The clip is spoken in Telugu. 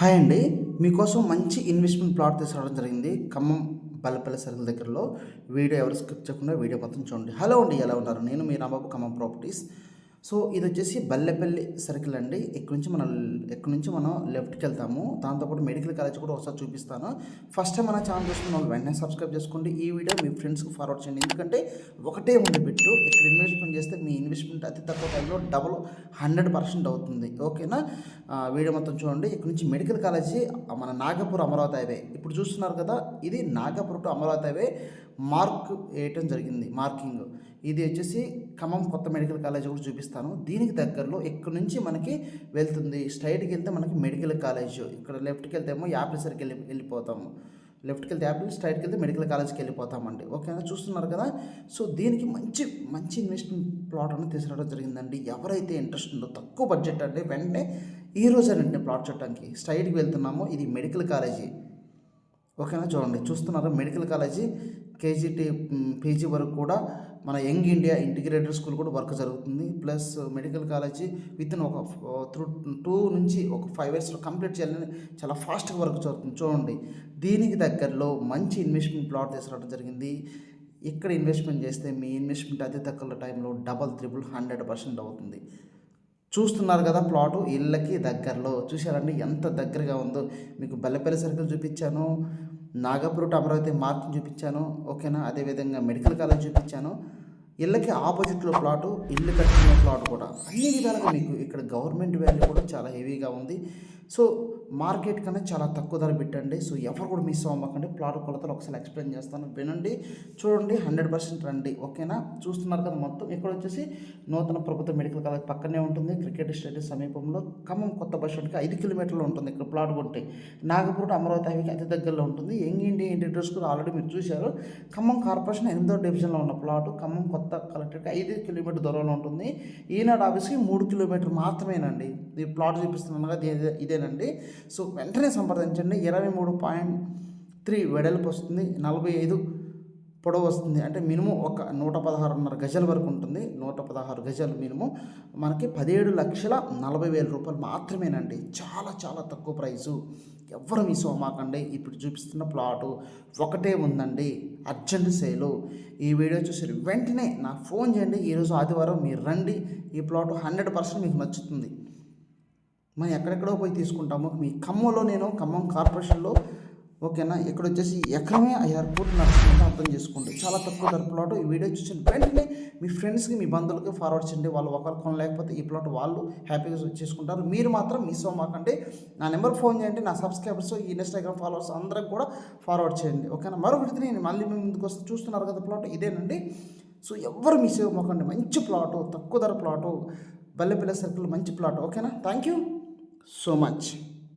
హాయ్ అండి. మీకోసం మంచి ఇన్వెస్ట్మెంట్ ప్లాట్ తీసుకురావడం జరిగింది. ఖమ్మం బల్లపల్లి సర్కిల్ దగ్గరలో. వీడియో ఎవరు స్కిప్ చేయకుండా వీడియో మొత్తం చూడండి. హలో అండి ఎలా ఉన్నారు? నేను మీ రాంబాబు ఖమ్మం ప్రాపర్టీస్. సో ఇది వచ్చేసి బల్లెపల్లి సర్కిల్ అండి. ఇక్కడ నుంచి మనం ఇక్కడ నుంచి మనం లెఫ్ట్కి వెళ్తాము? దాంతోపాటు మెడికల్ కాలేజ్ కూడా ఒకసారి చూపిస్తాను. ఫస్ట్ టైం మన ఛానల్ చూస్తున్న వాళ్ళు వెంటనే సబ్స్క్రైబ్ చేసుకోండి. ఈ వీడియో మీ ఫ్రెండ్స్కి ఫార్వర్డ్ చేయండి. ఎందుకంటే ఒకటే ఉంది బిట్టు ఇక్కడ ఇన్వెస్ట్మెంట్ చేస్తే అతి తక్కువ టైంలో డబుల్ హండ్రెడ్ పర్సెంట్ అవుతుంది. ఓకేనా? వీడియో మొత్తం చూడండి. ఇక్కడ నుంచి మెడికల్ కాలేజీ మన నాగపూర్ అమరావతి హైవే. ఇప్పుడు చూస్తున్నారు కదా ఇది Nagpur to Amaravati highway mark వేయటం జరిగింది మార్కింగ్. ఇది వచ్చేసి ఖమ్మం కొత్త మెడికల్ కాలేజ్ కూడా చూపిస్తాను. దీనికి దగ్గరలో ఇక్కడ నుంచి మనకి వెళ్తుంది. స్ట్రైట్కి వెళ్తే మనకి మెడికల్ కాలేజ్. ఇక్కడ లెఫ్ట్కి వెళ్తేమో యాపిల్ సరికి వెళ్ళి వెళ్ళిపోతాము. లెఫ్ట్కి వెళ్తే యాపిల్ స్ట్రైట్కి వెళ్తే మెడికల్ కాలేజ్కి వెళ్ళిపోతామండి. ఓకేనా? చూస్తున్నారు కదా? సో దీనికి మంచి మంచి ఇన్వెస్ట్మెంట్ ప్లాట్ అనేది తీసుకురావడం జరిగిందండి. ఎవరైతే ఇంట్రెస్ట్ ఉందో తక్కువ బడ్జెట్ అంటే వెంటనే ఈ రోజే వెంటనే ప్లాట్ చూడటానికి స్ట్రైట్కి వెళ్తున్నాము. ఇది మెడికల్ కాలేజీ. ఓకేనా? చూడండి చూస్తున్నారు? మెడికల్ కాలేజీ కేజీటీ పీజీ వరకు కూడా మన యంగ్ ఇండియా ఇంటిగ్రేటెడ్ స్కూల్ కూడా వర్క్ జరుగుతుంది. Plus medical college with in ఒక త్రూ టూ నుంచి ఒక ఫైవ్ ఇయర్స్లో కంప్లీట్ చేయాలని చాలా ఫాస్ట్గా వర్క్ జరుగుతుంది. చూడండి దీనికి దగ్గరలో మంచి ఇన్వెస్ట్మెంట్ ప్లాట్ తీసుకురావడం జరిగింది. ఇక్కడ ఇన్వెస్ట్మెంట్ చేస్తే మీ ఇన్వెస్ట్మెంట్ అతి తక్కువ టైంలో డబల్ త్రిబుల్ హండ్రెడ్ పర్సెంట్ అవుతుంది. చూస్తున్నారు కదా ప్లాటు ఇళ్ళకి దగ్గరలో చూశారండి ఎంత దగ్గరగా ఉందో. మీకు బెల్లపల్లి సర్కిల్ చూపించాను. నాగపూర్ అమరావతి మార్కెట్ చూపించాను ఓకేనా? అదేవిధంగా మెడికల్ కాలేజ్ చూపించాను. ఇళ్ళకి ఆపోజిట్లో ప్లాటు ఇల్లు కట్టుకునే ప్లాట్ కూడా. అన్ని విధాలుగా మీకు ఇక్కడ గవర్నమెంట్ వాల్యూ కూడా చాలా హెవీగా ఉంది. సో మార్కెట్ కన్నా చాలా తక్కువ ధర పెట్టండి. సో ఎవరు కూడా మిస్ అవ్వకండి. ప్లాట్ కొలతలు ఒకసారి ఎక్స్ప్లెయిన్ చేస్తాను. వినండి చూడండి హండ్రెడ్ పర్సెంట్ రండి. ఓకేనా? చూస్తున్నారు కదా మొత్తం. ఇక్కడ వచ్చేసి నూతన ప్రభుత్వ మెడికల్ కాలేజ్ పక్కనే ఉంటుంది. క్రికెట్ స్టేడియం సమీపంలో ఖమ్మం కొత్త బస్ స్టాండ్కి ఐదు కిలోమీటర్లు ఉంటుంది ఇక్కడ ప్లాట్ కొంటే. నాగపూర్ అమరావతి హైవేకి అతి దగ్గరలో ఉంటుంది. యంగ్ ఇండియా ఇండియన్ కూడా ఆల్రెడీ మీరు చూశారు. ఖమ్మం కార్పొరేషన్ ఎనిమిదో డివిజన్లో ఉన్న ప్లాట్ ఖమ్మం కొత్త కలెక్టర్కి ఐదు కిలోమీటర్ దూరంలో ఉంటుంది. ఈనాడు ఆఫీస్కి మూడు కిలోమీటర్ మాత్రమేనండి. ఈ ప్లాట్ చూపిస్తున్నాను కదా ఇదే ఇదేనండి సో వెంటనే సంప్రదించండి. ఇరవై మూడు పాయింట్ త్రీ వెడల్పు వస్తుంది. నలభై ఐదు పొడవు వస్తుంది. అంటే మినిమం ఒక నూట పదహారున్నర గజల వరకు ఉంటుంది. నూట పదహారు గజాలు మినిమం. మనకి పదిహేడు లక్షల నలభై వేల రూపాయలు మాత్రమేనండి. చాలా చాలా తక్కువ ప్రైసు ఎవ్వరు మిస్ అవ్వమాకండి ఇప్పుడు చూపిస్తున్న ప్లాటు ఒకటే ఉందండి. అర్జెంట్ సేలు. ఈ వీడియో చూసి వెంటనే నాకు ఫోన్ చేయండి. ఈరోజు ఆదివారం మీరు రండి. ఈ ప్లాట్ హండ్రెడ్ పర్సెంట్ మీకు నచ్చుతుంది. మనం ఎక్కడెక్కడో పోయి తీసుకుంటాము. మీ ఖమ్మంలో నేను ఖమ్మం కార్పొరేషన్లో ఓకేనా? ఇక్కడ వచ్చేసి ఎకరమే ఎయిర్పోర్ట్ నడుస్తుందో అర్థం చేసుకోండి. చాలా తక్కువ ధర ప్లాట్. ఈ వీడియో చూసిన వెంటనే మీ ఫ్రెండ్స్కి మీ బంధువులకి ఫార్వర్డ్ చేయండి. వాళ్ళు ఒకరు కొనలేకపోతే ఈ ప్లాట్ వాళ్ళు హ్యాపీగా చేసుకుంటారు. మీరు మాత్రం మిస్ అవ్వమాకండి నా నెంబర్ ఫోన్ చేయండి. నా సబ్స్క్రైబర్స్ ఈ ఇన్స్టాగ్రామ్ ఫాలోవర్స్ అందరికి కూడా ఫార్వర్డ్ చేయండి. ఓకేనా? మరొకటి నేను మళ్ళీ మీ ముందుకు వస్తే చూస్తున్నారు కదా ప్లాట్. ఇదేనండి. సో ఎవరు మిస్ అవ్వమాకండి మంచి ప్లాటు తక్కువ ధర ప్లాటు బల్లెపిల్ల సర్కిల్ మంచి ప్లాట్. ఓకేనా? Thank you so much